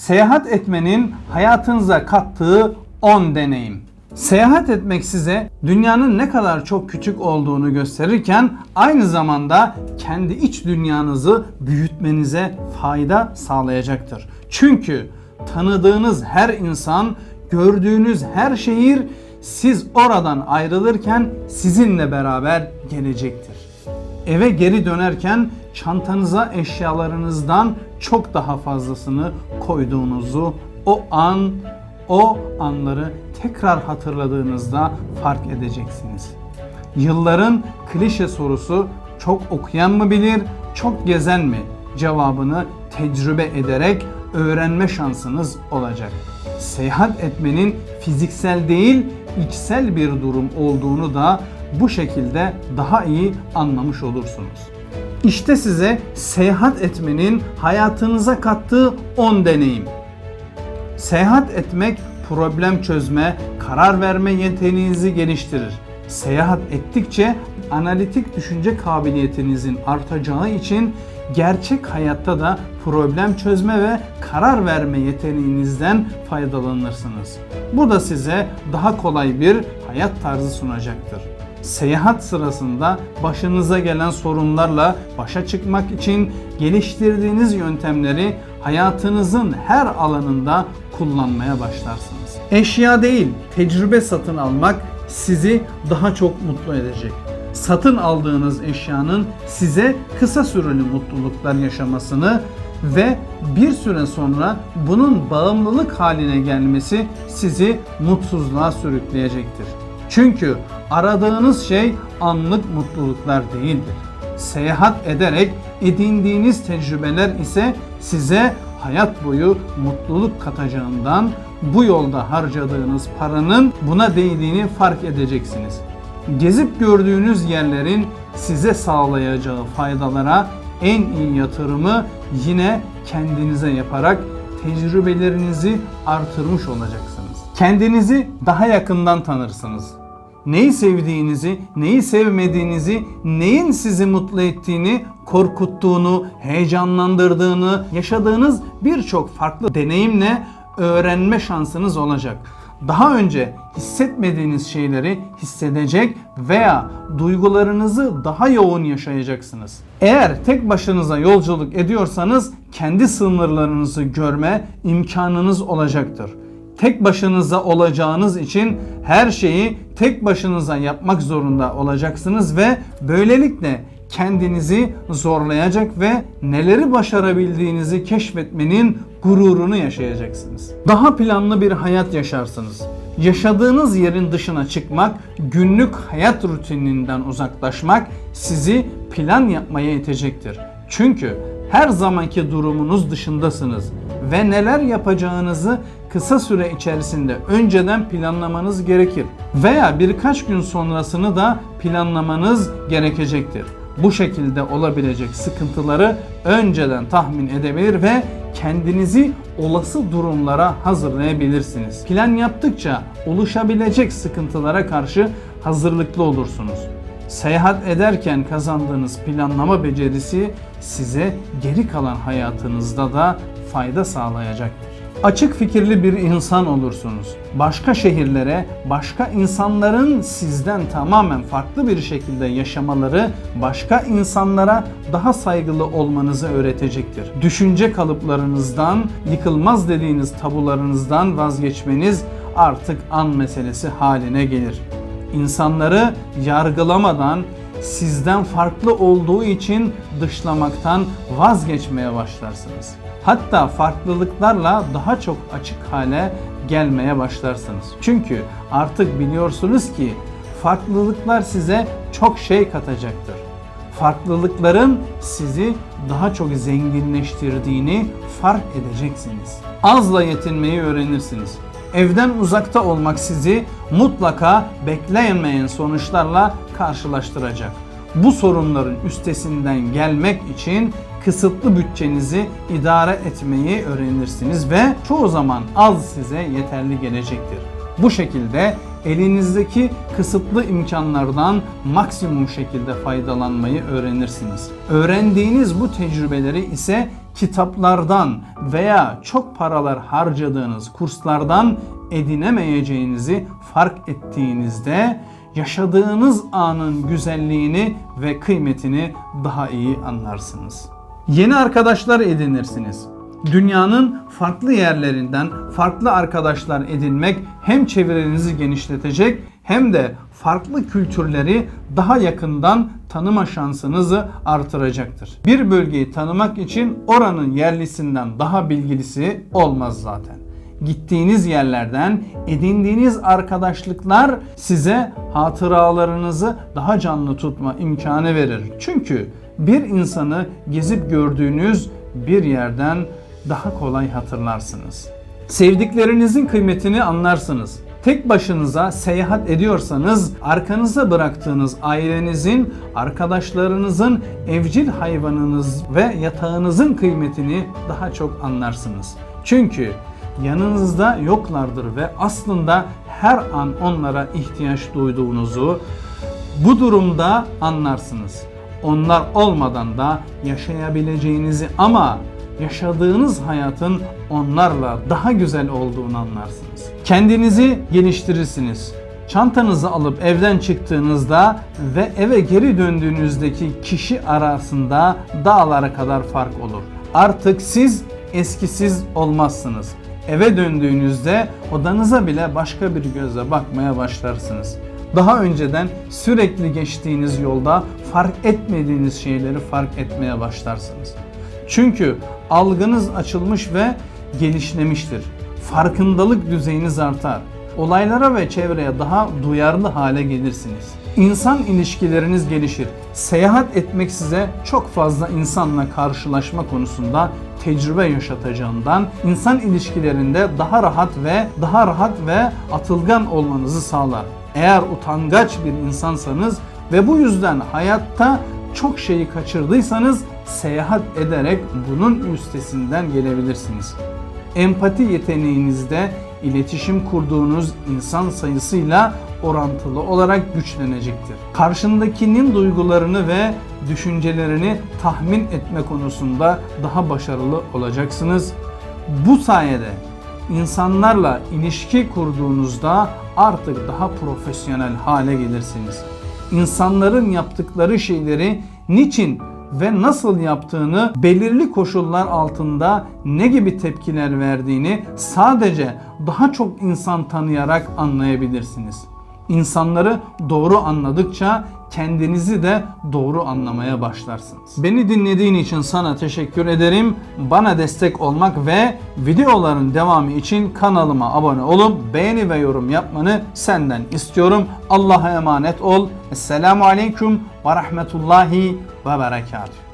Seyahat etmenin hayatınıza kattığı 10 deneyim. Seyahat etmek size dünyanın ne kadar çok küçük olduğunu gösterirken aynı zamanda kendi iç dünyanızı büyütmenize fayda sağlayacaktır. Çünkü tanıdığınız her insan, gördüğünüz her şehir siz oradan ayrılırken sizinle beraber gelecektir. Eve geri dönerken çantanıza eşyalarınızdan çok daha fazlasını koyduğunuzu o an, o anları tekrar hatırladığınızda fark edeceksiniz. Yılların klişe sorusu çok okuyan mı bilir, çok gezen mi? Cevabını tecrübe ederek öğrenme şansınız olacak. Seyahat etmenin fiziksel değil, içsel bir durum olduğunu da bu şekilde daha iyi anlamış olursunuz. İşte size seyahat etmenin hayatınıza kattığı 10 deneyim. Seyahat etmek problem çözme, karar verme yeteneğinizi geliştirir. Seyahat ettikçe analitik düşünce kabiliyetinizin artacağı için gerçek hayatta da problem çözme ve karar verme yeteneğinizden faydalanırsınız. Bu da size daha kolay bir hayat tarzı sunacaktır. Seyahat sırasında başınıza gelen sorunlarla başa çıkmak için geliştirdiğiniz yöntemleri hayatınızın her alanında kullanmaya başlarsınız. Eşya değil, tecrübe satın almak sizi daha çok mutlu edecek. Satın aldığınız eşyanın size kısa süreli mutluluklar yaşamasını ve bir süre sonra bunun bağımlılık haline gelmesi sizi mutsuzluğa sürükleyecektir. Çünkü aradığınız şey anlık mutluluklar değildir. Seyahat ederek edindiğiniz tecrübeler ise size hayat boyu mutluluk katacağından bu yolda harcadığınız paranın buna değdiğini fark edeceksiniz. Gezip gördüğünüz yerlerin size sağlayacağı faydalara en iyi yatırımı yine kendinize yaparak tecrübelerinizi artırmış olacaksınız. Kendinizi daha yakından tanırsınız. Neyi sevdiğinizi, neyi sevmediğinizi, neyin sizi mutlu ettiğini, korkuttuğunu, heyecanlandırdığını, yaşadığınız birçok farklı deneyimle öğrenme şansınız olacak. Daha önce hissetmediğiniz şeyleri hissedecek veya duygularınızı daha yoğun yaşayacaksınız. Eğer tek başınıza yolculuk ediyorsanız kendi sınırlarınızı görme imkanınız olacaktır tek başınıza olacağınız için her şeyi tek başınıza yapmak zorunda olacaksınız ve böylelikle kendinizi zorlayacak ve neleri başarabildiğinizi keşfetmenin gururunu yaşayacaksınız. Daha planlı bir hayat yaşarsınız. Yaşadığınız yerin dışına çıkmak, günlük hayat rutininden uzaklaşmak sizi plan yapmaya itecektir. Çünkü her zamanki durumunuz dışındasınız ve neler yapacağınızı kısa süre içerisinde önceden planlamanız gerekir veya birkaç gün sonrasını da planlamanız gerekecektir. Bu şekilde olabilecek sıkıntıları önceden tahmin edebilir ve kendinizi olası durumlara hazırlayabilirsiniz. Plan yaptıkça oluşabilecek sıkıntılara karşı hazırlıklı olursunuz. Seyahat ederken kazandığınız planlama becerisi size geri kalan hayatınızda da fayda sağlayacaktır. Açık fikirli bir insan olursunuz. Başka şehirlere, başka insanların sizden tamamen farklı bir şekilde yaşamaları başka insanlara daha saygılı olmanızı öğretecektir. Düşünce kalıplarınızdan, yıkılmaz dediğiniz tabularınızdan vazgeçmeniz artık an meselesi haline gelir. İnsanları yargılamadan sizden farklı olduğu için dışlamaktan vazgeçmeye başlarsınız. Hatta farklılıklarla daha çok açık hale gelmeye başlarsınız. Çünkü artık biliyorsunuz ki farklılıklar size çok şey katacaktır. Farklılıkların sizi daha çok zenginleştirdiğini fark edeceksiniz. Azla yetinmeyi öğrenirsiniz. Evden uzakta olmak sizi mutlaka beklenmeyen sonuçlarla karşılaştıracak. Bu sorunların üstesinden gelmek için kısıtlı bütçenizi idare etmeyi öğrenirsiniz ve çoğu zaman az size yeterli gelecektir. Bu şekilde elinizdeki kısıtlı imkanlardan maksimum şekilde faydalanmayı öğrenirsiniz. Öğrendiğiniz bu tecrübeleri ise kitaplardan veya çok paralar harcadığınız kurslardan edinemeyeceğinizi fark ettiğinizde yaşadığınız anın güzelliğini ve kıymetini daha iyi anlarsınız. Yeni arkadaşlar edinirsiniz. Dünyanın farklı yerlerinden farklı arkadaşlar edinmek hem çevrenizi genişletecek hem de farklı kültürleri daha yakından tanıma şansınızı artıracaktır. Bir bölgeyi tanımak için oranın yerlisinden daha bilgilisi olmaz zaten. Gittiğiniz yerlerden edindiğiniz arkadaşlıklar size hatıralarınızı daha canlı tutma imkanı verir. Çünkü bir insanı gezip gördüğünüz bir yerden daha kolay hatırlarsınız. Sevdiklerinizin kıymetini anlarsınız. Tek başınıza seyahat ediyorsanız arkanıza bıraktığınız ailenizin, arkadaşlarınızın, evcil hayvanınız ve yatağınızın kıymetini daha çok anlarsınız. Çünkü yanınızda yoklardır ve aslında her an onlara ihtiyaç duyduğunuzu bu durumda anlarsınız. Onlar olmadan da yaşayabileceğinizi ama yaşadığınız hayatın onlarla daha güzel olduğunu anlarsınız. Kendinizi geliştirirsiniz. Çantanızı alıp evden çıktığınızda ve eve geri döndüğünüzdeki kişi arasında dağlara kadar fark olur. Artık siz eskisiz olmazsınız. Eve döndüğünüzde odanıza bile başka bir gözle bakmaya başlarsınız. Daha önceden sürekli geçtiğiniz yolda fark etmediğiniz şeyleri fark etmeye başlarsınız. Çünkü algınız açılmış ve genişlemiştir. Farkındalık düzeyiniz artar. Olaylara ve çevreye daha duyarlı hale gelirsiniz. İnsan ilişkileriniz gelişir. Seyahat etmek size çok fazla insanla karşılaşma konusunda tecrübe yaşatacağından insan ilişkilerinde daha rahat ve daha rahat ve atılgan olmanızı sağlar. Eğer utangaç bir insansanız ve bu yüzden hayatta çok şeyi kaçırdıysanız seyahat ederek bunun üstesinden gelebilirsiniz. Empati yeteneğinizde iletişim kurduğunuz insan sayısıyla orantılı olarak güçlenecektir. Karşındakinin duygularını ve düşüncelerini tahmin etme konusunda daha başarılı olacaksınız. Bu sayede insanlarla ilişki kurduğunuzda artık daha profesyonel hale gelirsiniz. İnsanların yaptıkları şeyleri niçin ve nasıl yaptığını, belirli koşullar altında ne gibi tepkiler verdiğini sadece daha çok insan tanıyarak anlayabilirsiniz. İnsanları doğru anladıkça kendinizi de doğru anlamaya başlarsınız. Beni dinlediğin için sana teşekkür ederim. Bana destek olmak ve videoların devamı için kanalıma abone olup beğeni ve yorum yapmanı senden istiyorum. Allah'a emanet ol. Esselamu Aleyküm ve Rahmetullahi ve Berekatuhu.